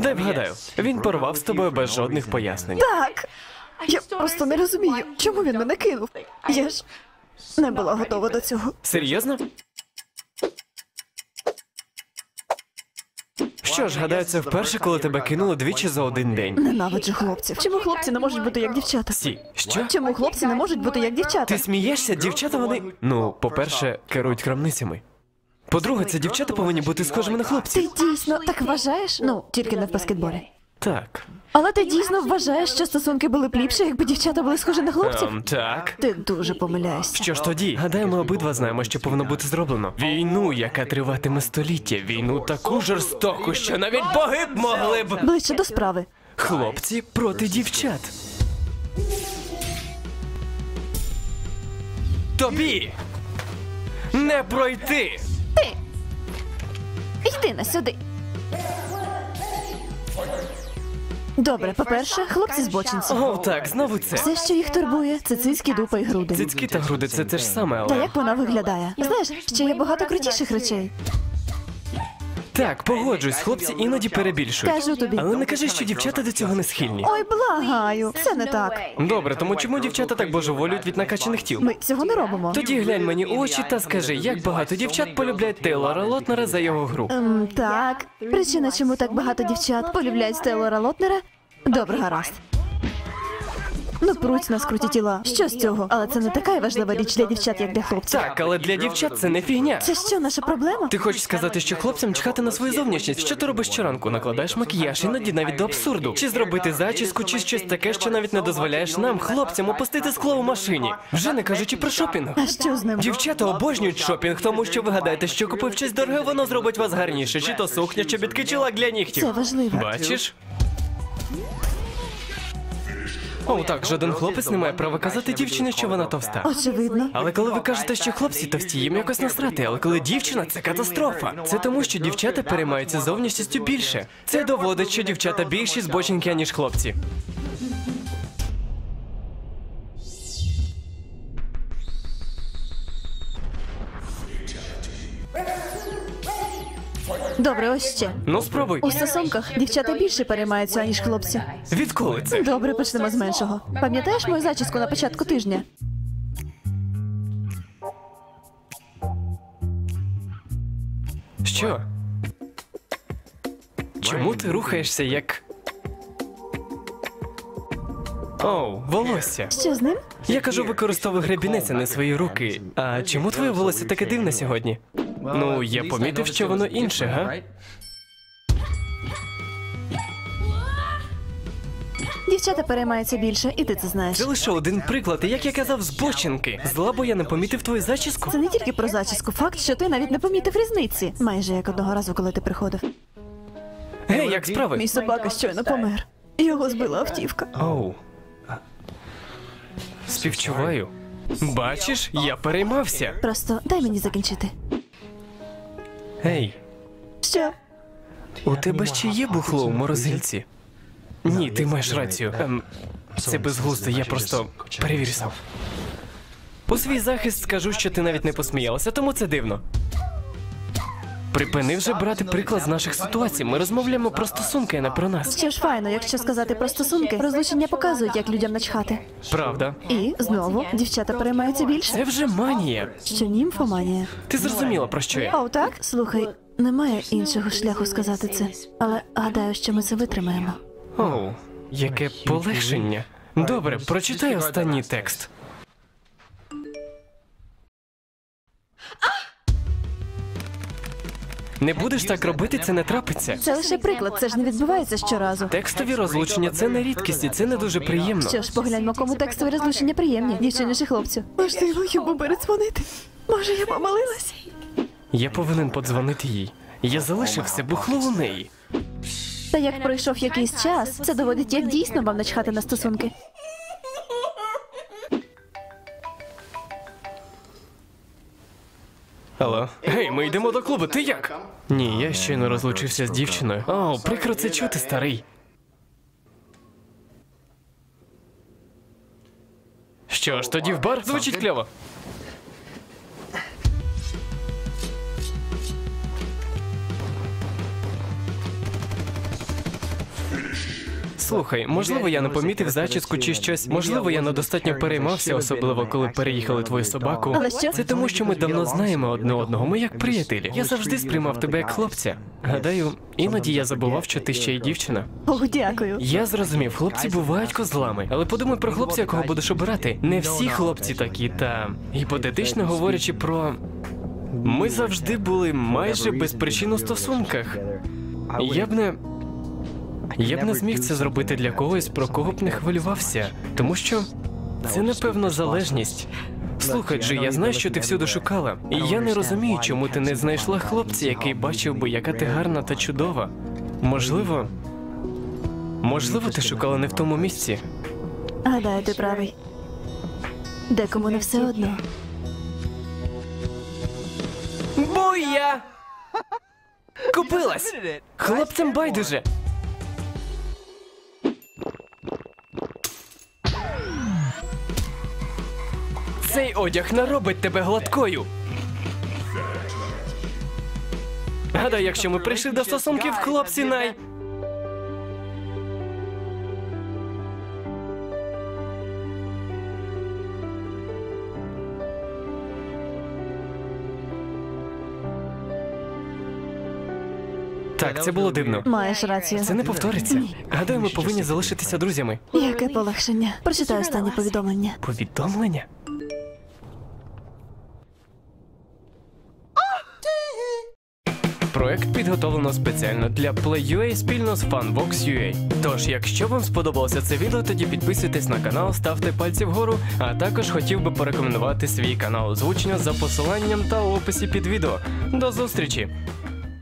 Дай вгадаю, він порвав з тобою без жодних пояснень. Так. Я просто не розумію, чому він мене кинув. Я ж не була готова до цього. Серйозно? Що ж, гадаю, це вперше, коли тебе кинули двічі за один день. Ненавиджу хлопців. Чому хлопці не можуть бути як дівчата? Сі, що? Чому хлопці не можуть бути як дівчата? Ти смієшся? Дівчата вони. Ну, по-перше, керують крамницями. По-друге, це дівчата повинні бути схожими на хлопців. Ти дійсно так вважаєш? Ну, тільки не в баскетболі. Так. Але ти дійсно вважаєш, що стосунки були б ліпші, якби дівчата були схожі на хлопців? Ем, так. Ти дуже помиляєшся. Що ж тоді? Гадаю, ми обидва знаємо, що повинно бути зроблено. Війну, яка триватиме століття, війну таку жорстоку, що навіть боги б могли б. Ближче до справи. Хлопці проти дівчат. Тобі не пройти. Йди на сюди. Добре, по-перше, хлопці збочинці. О, так, знову це. Все, що їх турбує, це цицькі, дупа і груди. Цицькі та груди це те ж саме, Та як вона виглядає? Знаєш, ще є багато крутіших речей. Так, погоджусь, хлопці іноді перебільшують. Кажу тобі. Але не кажи, що дівчата до цього не схильні. Ой, благаю, це не так. Добре, тому чому дівчата так божеволюють від накачаних тіл? Ми цього не робимо. Тоді глянь мені у очі та скажи, як багато дівчат полюбляють Тейлора Лотнера за його гру. Ем, так. Причина, чому так багато дівчат полюбляють Стеллора Лотнера? Добре, гаразд. Ну, пруть нас круті тіла. Що з цього? Але це не така важлива річ для дівчат, як для хлопців. Так, але для дівчат це не фігня. Це що, наша проблема? Ти хочеш сказати, що хлопцям чхати на свою зовнішність? Що ти робиш щоранку? Накладаєш макіяж, іноді навіть до абсурду. Чи зробити зачіску, чи щось таке, що навіть не дозволяєш нам, хлопцям, опустити скло у машині. Вже не кажучи про шопінг. А що з ним? Дівчата обожнюють шопінг, тому що ви гадаєте, що купив щось дороге, воно зробить вас гарніше. Чи то сукня, чобітки, чи лак для нігтів. Це важливо. Бачиш? О, так, жоден хлопець не має права казати дівчині, що вона товста. Очевидно. Але коли ви кажете, що хлопці товсті, їм якось насрати, але коли дівчина, це катастрофа. Це тому, що дівчата переймаються зовнішністю більше. Це доводить, що дівчата більші збочинки, ніж хлопці. Добре, ось ще. Ну спробуй. У стосунках дівчата більше переймаються, ніж хлопці. Відколи це? Добре, почнемо з меншого. Пам'ятаєш мою зачіску на початку тижня? Що? Чому ти рухаєшся як. Оу, волосся. Що з ним? Я кажу, використовуй гребінець, а не свої руки. А чому твоє волосся таке дивне сьогодні? Ну, я помітив, що воно інше, га? Дівчата переймаються більше, і ти це знаєш. Це лише один приклад, і як я казав, збочинки. Зла, бо я не помітив твою зачіску. Це не тільки про зачіску, факт, що ти навіть не помітив різниці. Майже як одного разу, коли ти приходив. Гей, як справи? Мій собака щойно помер. Його збила автівка. Оу. Співчуваю. Бачиш, я переймався. Просто дай мені закінчити. Гей, Що? у тебе ще є бухло у морозильці? Ні, ти маєш рацію. Ем, це безглуздо, я просто перевірю сам. У свій захист скажу, що ти навіть не посміялася, тому це дивно. Припини вже брати приклад з наших ситуацій. Ми розмовляємо про стосунки, а не про нас. Що ж файно, якщо сказати про стосунки, розлучення показують, як людям начхати. Правда? І знову дівчата переймаються більше. Це вже манія. Що німфоманія. Ти зрозуміла про що я? О, так? Слухай, немає іншого шляху сказати це, але гадаю, що ми це витримаємо. Оу, яке полегшення. Добре, прочитай останній текст. Не будеш так робити, це не трапиться. Це лише приклад, це ж не відбувається щоразу. Текстові розлучення це не рідкість, і це не дуже приємно. Що ж, погляньмо, кому текстові розлучення приємні, дівчині чи хлопцю. Можливо, йому передзвонити. Може, я помилилась? Я повинен подзвонити їй. Я залишив все бухло у неї. Та як пройшов якийсь час, це доводить, як дійсно вам начхати на стосунки. Алло? Гей, ми йдемо до клубу, ти як? Ні, я щойно розлучився з дівчиною. О, прикро це чути, старий. Що ж, тоді в бар звучить кльово. Слухай, можливо, я не помітив зачіску чи щось. Можливо, я недостатньо переймався, особливо коли переїхали твою собаку. Але що? Це тому, що ми давно знаємо одне одного. Ми як приятелі. Я завжди сприймав тебе як хлопця. Гадаю, іноді я забував, що ти ще й дівчина. О, дякую. Я зрозумів, хлопці бувають козлами, але подумай про хлопця, якого будеш обирати. Не всі хлопці такі, та гіпотетично говорячи про. Ми завжди були майже без причин у стосунках. Я б не. Я б не зміг це зробити для когось, про кого б не хвилювався, тому що це напевно залежність. Слухай, Джи, я знаю, що ти всюди шукала, і я не розумію, чому ти не знайшла хлопця, який бачив би, яка ти гарна та чудова. Можливо, можливо, ти шукала не в тому місці. Гадаю, ти правий. Декому не все одно. Буя! Купилась! Хлопцям байдуже. Цей одяг наробить тебе гладкою. Гадаю, якщо ми прийшли до стосунків, хлопці най. Так, це було дивно. Маєш рацію. Це не повториться. Гадаю, ми повинні залишитися друзями. Яке полегшення. Прочитай останнє повідомлення. Повідомлення? Проект підготовлено спеціально для Play.ua спільно з FunVox.ua. Тож, якщо вам сподобалося це відео, тоді підписуйтесь на канал, ставте пальці вгору, а також хотів би порекомендувати свій канал озвучення за посиланням та в описі під відео. До зустрічі!